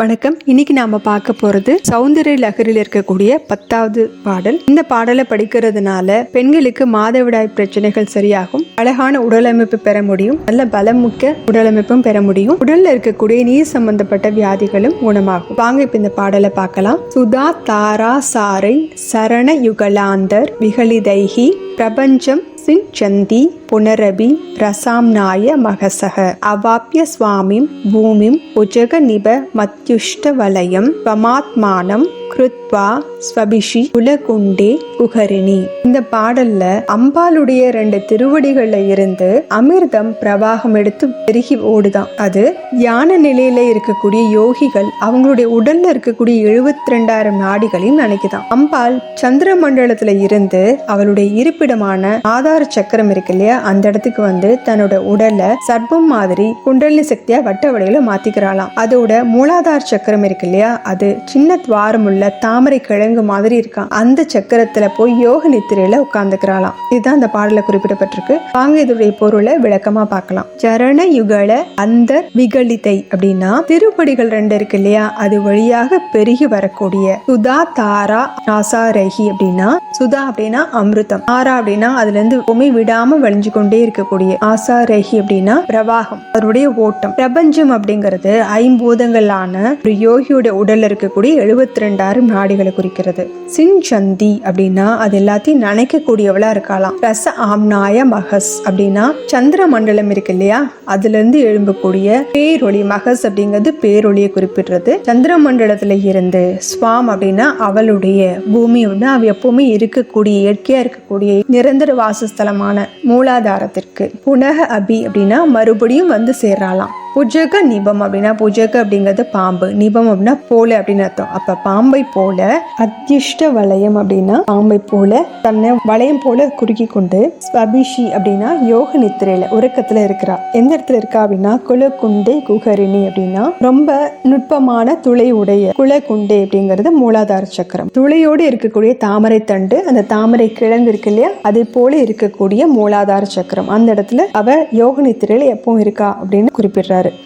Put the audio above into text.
வணக்கம். இன்னைக்கு நாம பார்க்க போறது சௌந்தரிய லகரில் இருக்கக்கூடிய பத்தாவது பாடல். இந்த பாடலை படிக்கிறதுனால பெண்களுக்கு மாதவிடாய் பிரச்சனைகள் சரியாகும். அழகான உடலமைப்பு பெற முடியும். நல்ல பலமுக்க உடலமைப்பும் பெற முடியும். உடல்ல இருக்கக்கூடிய நீர் சம்பந்தப்பட்ட வியாதிகளும் குணமாகும். வாங்க இப்ப இந்த பாடலை பார்க்கலாம். சுதா தாரா சாரை சரண யுகலாந்தர் விகலிதைகி பிரபஞ்சம் சிஞ்சந்தி புனரபி ரசாம்னாய மகசக அவாப்ய சுவாமிம் பூமிம் உஜக நிப மத்யுஷ்ட வலயம் பமாத்மானம் கிருத்வா ஸ்வபிஷி குலகுண்டே குஹரிணி இந்த பாடல்ல அம்பாளுடைய ரெண்டு திருவடிகள்ல இருந்து அமிர்தம் பிரவாகம் எடுத்து பெருகி ஓடுதான். அது யான நிலையில இருக்கக்கூடிய யோகிகள் அவங்களுடைய உடல்ல இருக்கக்கூடிய எழுபத்தி ரெண்டாயிரம் நாடிகளையும் நினைக்குதான். அம்பாள் சந்திர மண்டலத்துல இருந்து அவளுடைய இருப்பிடமான ஆதார சக்கரம் இருக்கு இல்லையா அந்த இடத்துக்கு வந்து தன்னோட உடலை சர்ப்பம் மாதிரி குண்டலினி சக்தியா வட்ட வடிவில மாத்திக்கிறாளாம். அதோட மூலாதார சக்கரம் இருக்கு இல்லையா அது சின்ன துவாரம் உள்ள தாமரை கிழங்கு மாதிரி இருக்கான். அந்த சக்கரத்துல போய் யோக நித்திரையில உட்கார்ந்துக்கிறாளாம். இதுதான் அந்த பாடல குறிப்பிடப்பட்டிருக்கு. வாங்க இதோடைய பொருளை விளக்கமா பார்க்கலாம். சரண யுகல அந்த விகலிதை அப்படின்னா திருப்படிகள் ரெண்டு இருக்கு இல்லையா? அது வழியாக பெருகி வரக்கூடிய சுதா தாரா நாசாரகி அப்படின்னா சுதா அப்படின்னா அமிர்தம். ஆரா அப்படின்னா அதுல இருந்து உமை விடாம வழிஞ்சு கொண்டே இருக்கக்கூடிய ஆசாரகி அப்படின்னா பிரவாகம் அவருடைய ஓட்டம். பிரபஞ்சம் அப்படிங்கிறது ஐம்பூதங்களான ஒரு யோகியோட உடல்ல இருக்கக்கூடிய எழுபத்தி ரெண்டாயிரம் நாடிகளை குறிக்கிறது. சின்சந்தி அப்படின்னா அது எல்லாத்தையும் நினைக்கக்கூடியவளா இருக்கலாம். ரச ஆம்னாய மகஸ் அப்படின்னா சந்திர மண்டலம் இருக்கு இல்லையா? அதுல இருந்து எழும்பக்கூடிய பேரொளி மகஸ் அப்படிங்கிறது பேரொளியை குறிப்பிடுறது. சந்திர மண்டலத்துல இருந்து ஸ்வாம் அப்படின்னா அவளுடைய பூமி வந்து அவ எப்பவுமே இருக்கக்கூடிய இயற்கையா இருக்கக்கூடிய நிரந்தர வாசஸ்தலமான மூலாதாரத்திற்கு. புனக அபி அப்படின்னா மறுபடியும் வந்து சேர்றாளாம். புஜக நிபம் அப்படின்னா புஜக அப்படிங்கிறது பாம்பு. நிபம் அப்படின்னா போல அப்படின்னு அர்த்தம். அப்ப பாம்பை போல அத்தியுஷ்ட வளையம் அப்படின்னா பாம்பை போல தன்னை வளையம் போல குறுக்கி கொண்டு ஸ்வபிஷி அப்படின்னா யோக நித்திரையில உறக்கத்துல இருக்கிறா. எந்த இடத்துல இருக்கா அப்படின்னா குலகுண்டே குகரிணி அப்படின்னா ரொம்ப நுட்பமான துளை உடைய குலகுண்டே அப்படிங்கிறது மூலாதார சக்கரம். துளையோடு இருக்கக்கூடிய தாமரை தண்டு அந்த தாமரை கிழங்கு இருக்கு இல்லையா அதே போல இருக்கக்கூடிய மூலாதார சக்கரம். அந்த இடத்துல அவ யோக நித்திரையில எப்பவும் இருக்கா அப்படின்னு குறிப்பிடுறாரு. இருக்காரு.